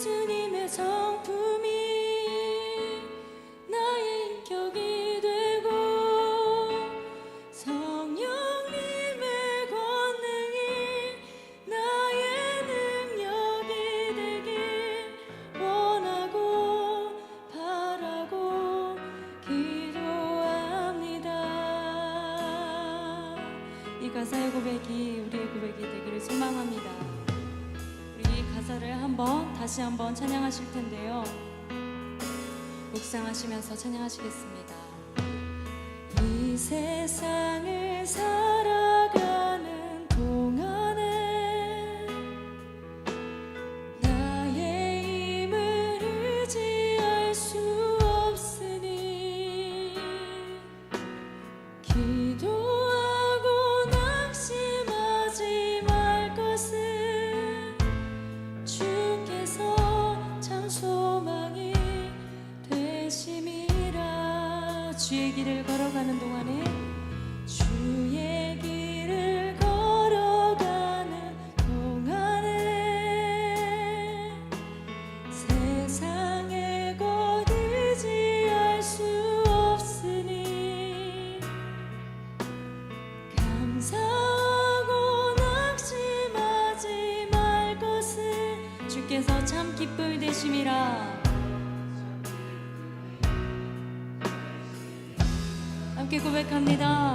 예수님의 성품이 나의 인격이 되고 성령님의 권능이 나의 능력이 되길 원하고 바라고 기도합니다. 이 가사의 고백이 우리의 고백이 되기를 소망합니다. 한번 다시 한번 찬양하실 텐데요. 묵상하시면서 찬양하시겠습니다. 이 세상 주의 길을 걸어가는 동안에 함께 고백합니다.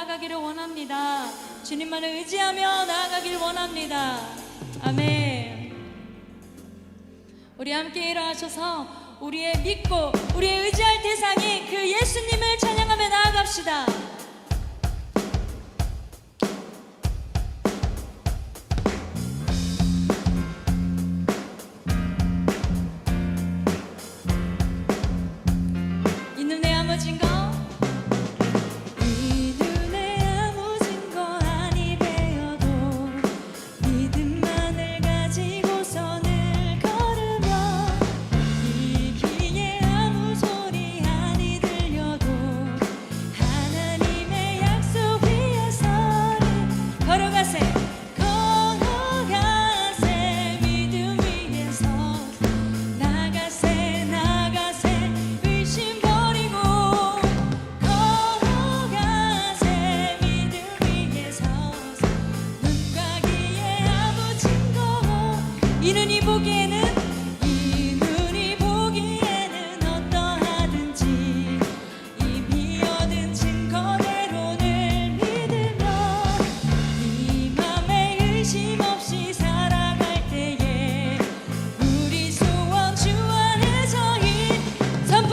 나아가기를 원합니다. 주님만을 의지하며 나아가길 원합니다. 아멘. 우리 함께 일어나셔서 우리의 믿고 우리의 의지할 대상이 그 예수님을 찬양하며 나아갑시다. 이 눈에 아무진 것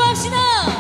합시다.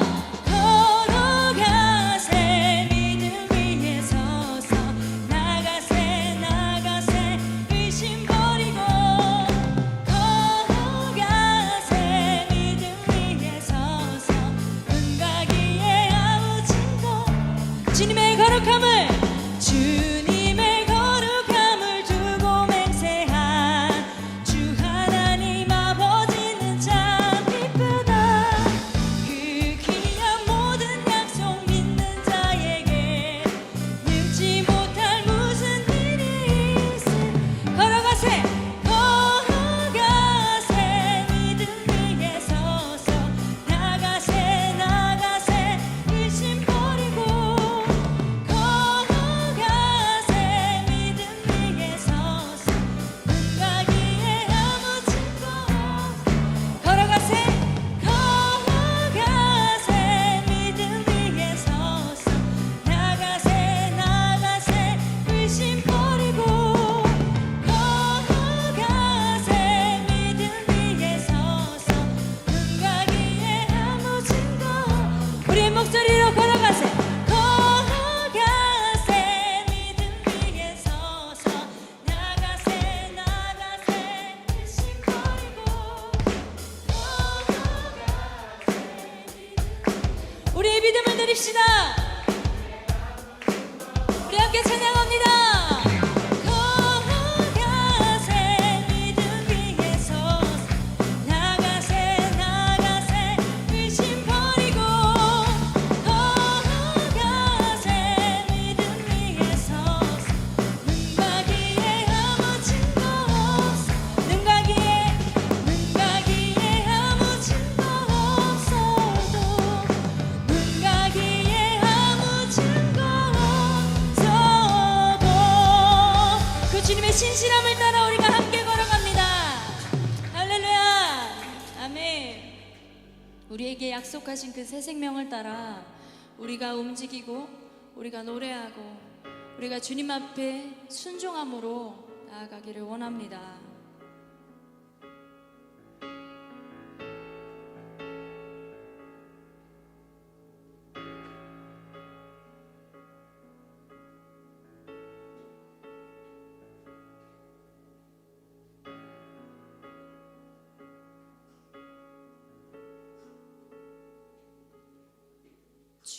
우리에게 약속하신 그 새 생명을 따라 우리가 움직이고 우리가 노래하고 우리가 주님 앞에 순종함으로 나아가기를 원합니다.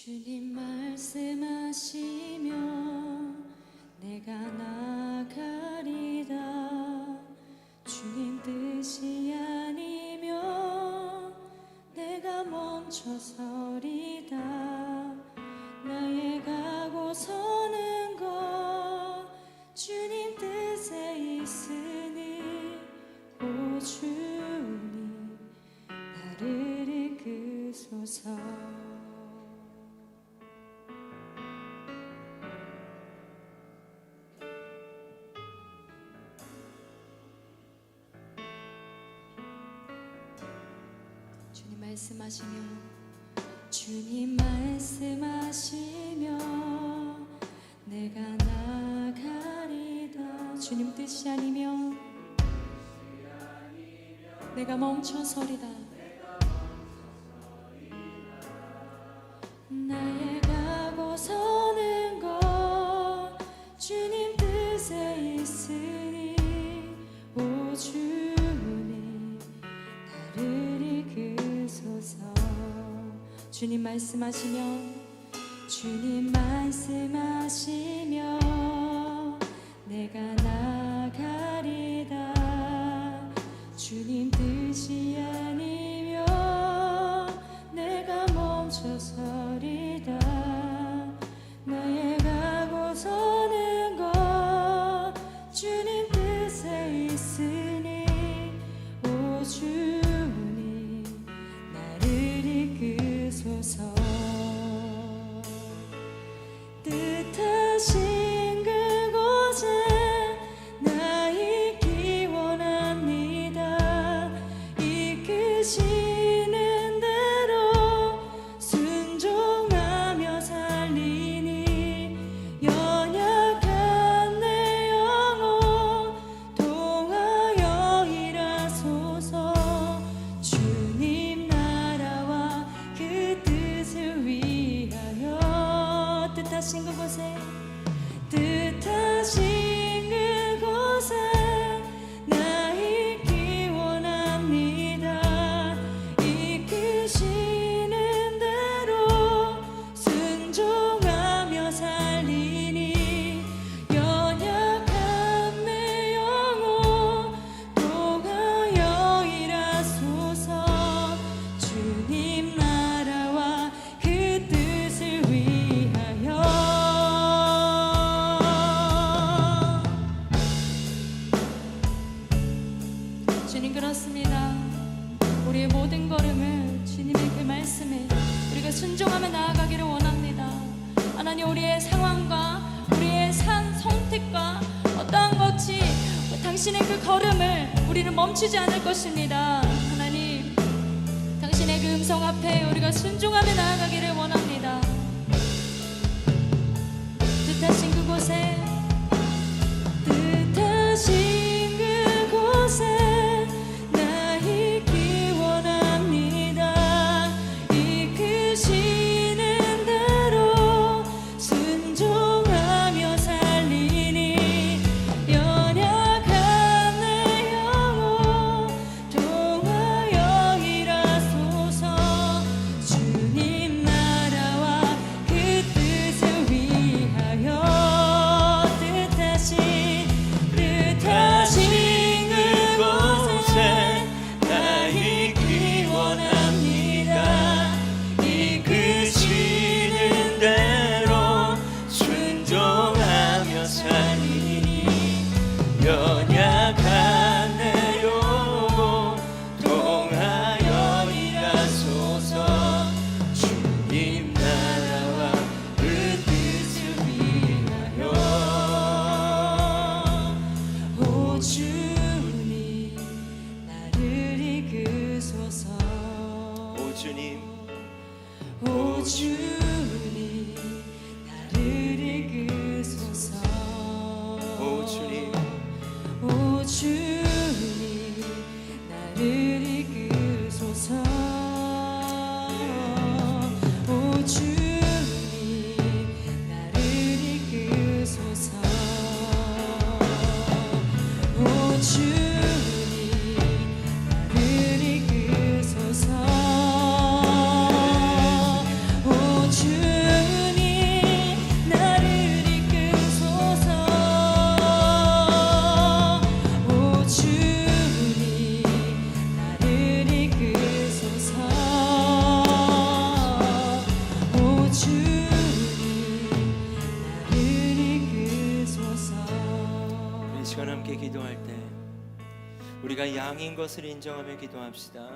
是你吗？ 주님 말씀하시며 주님 말씀하시며 내가 나가리다. 주님 뜻이 아니면 내가 멈춰서리다. 말씀하시면 주님 말씀하시면 놓치지 않을 것입니다. 하나님, 당신의 그 음성 앞에 우리가 순종하며 나아가기를 원합니다. 뜻하신 그곳에 뜻하신 send 것을 인정하며 기도합시다.